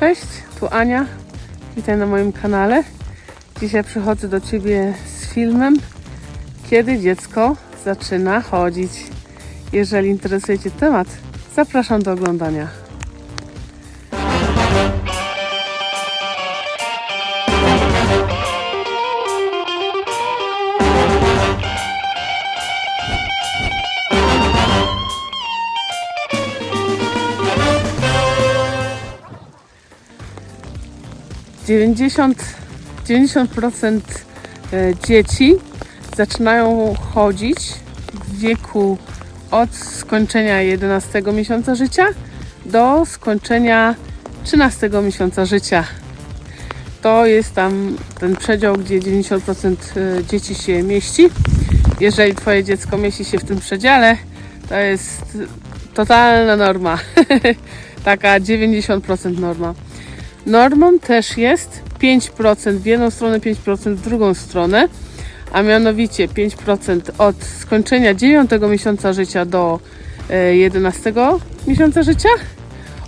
Cześć, tu Ania. Witaj na moim kanale. Dzisiaj przychodzę do Ciebie z filmem Kiedy dziecko zaczyna chodzić. Jeżeli interesuje Cię temat, zapraszam do oglądania. Dziewięćdziesiąt 90% e, dzieci zaczynają chodzić w wieku od skończenia 11 miesiąca życia do skończenia 13 miesiąca życia. To jest tam ten przedział, gdzie 90% e, dzieci się mieści. Jeżeli Twoje dziecko mieści się w tym przedziale, to jest totalna norma. Taka 90% norma. Normą też jest 5% w jedną stronę, 5% w drugą stronę, a mianowicie 5% od skończenia 9 miesiąca życia do e, 11 miesiąca życia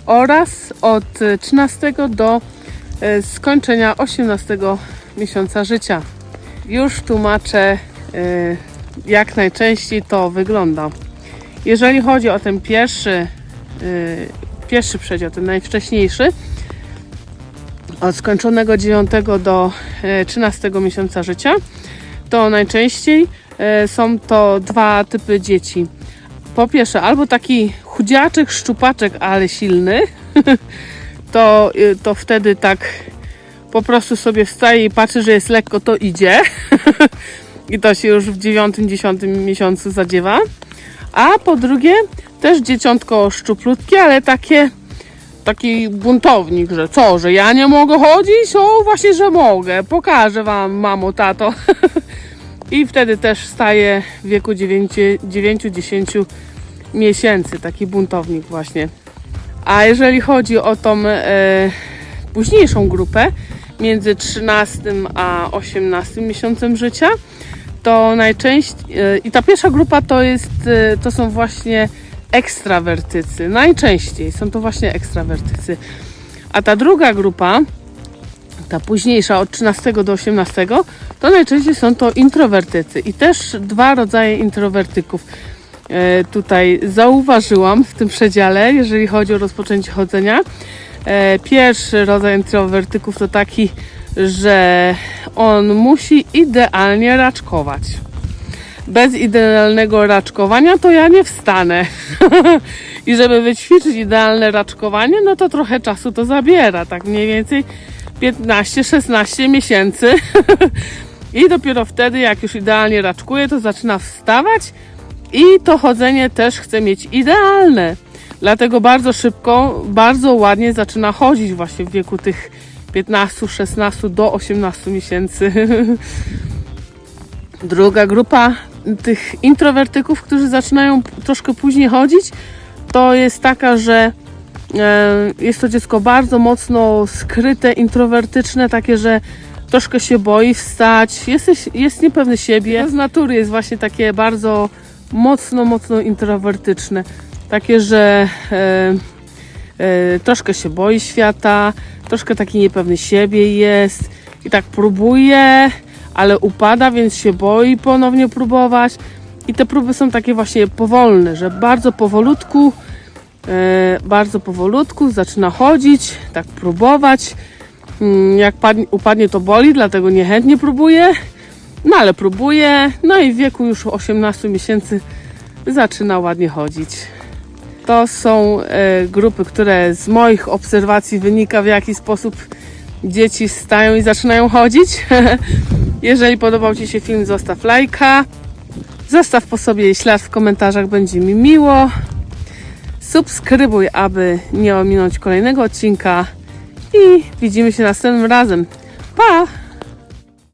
oraz od e, 13 do e, skończenia 18 miesiąca życia. Już tłumaczę, e, jak najczęściej to wygląda. Jeżeli chodzi o ten pierwszy, e, pierwszy przedział, ten najwcześniejszy, od skończonego 9 do e, 13 miesiąca życia, to najczęściej e, są to dwa typy dzieci. Po pierwsze, albo taki chudziaczek, szczupaczek, ale silny, to, e, to wtedy tak po prostu sobie wstaje i patrzy, że jest lekko, to idzie. I to się już w 9-10 miesiącu zadziewa. A po drugie, też dzieciątko szczuplutkie, ale takie taki buntownik, że co, że ja nie mogę chodzić? O, właśnie, że mogę. Pokażę wam, mamo, tato. I wtedy też staje w wieku 9-10 miesięcy, taki buntownik właśnie. A jeżeli chodzi o tą e, późniejszą grupę, między 13 a 18 miesiącem życia, to najczęściej, e, i ta pierwsza grupa to jest, e, to są właśnie ekstrawertycy. Najczęściej są to właśnie ekstrawertycy. A ta druga grupa, ta późniejsza od 13 do 18, to najczęściej są to introwertycy. I też dwa rodzaje introwertyków e, tutaj zauważyłam w tym przedziale, jeżeli chodzi o rozpoczęcie chodzenia. E, pierwszy rodzaj introwertyków to taki, że on musi idealnie raczkować bez idealnego raczkowania to ja nie wstanę. I żeby wyćwiczyć idealne raczkowanie, no to trochę czasu to zabiera, tak mniej więcej 15-16 miesięcy. I dopiero wtedy, jak już idealnie raczkuje, to zaczyna wstawać i to chodzenie też chce mieć idealne. Dlatego bardzo szybko, bardzo ładnie zaczyna chodzić właśnie w wieku tych 15, 16 do 18 miesięcy. Druga grupa tych introwertyków, którzy zaczynają troszkę później chodzić, to jest taka, że e, jest to dziecko bardzo mocno skryte, introwertyczne, takie, że troszkę się boi wstać, jest, jest niepewny siebie. Z natury jest właśnie takie bardzo mocno, mocno introwertyczne. Takie, że e, e, troszkę się boi świata, troszkę taki niepewny siebie jest i tak próbuje, ale upada, więc się boi ponownie próbować. I te próby są takie właśnie powolne, że bardzo powolutku, e, bardzo powolutku zaczyna chodzić, tak próbować. Mm, Jak padnie, upadnie, to boli, dlatego niechętnie próbuje. No ale próbuje, no i w wieku już 18 miesięcy zaczyna ładnie chodzić. To są e, grupy, które z moich obserwacji wynika w jaki sposób dzieci stają i zaczynają chodzić. Jeżeli podobał Ci się film, zostaw lajka. Zostaw po sobie ślad w komentarzach, będzie mi miło. Subskrybuj, aby nie ominąć kolejnego odcinka. I widzimy się następnym razem. Pa!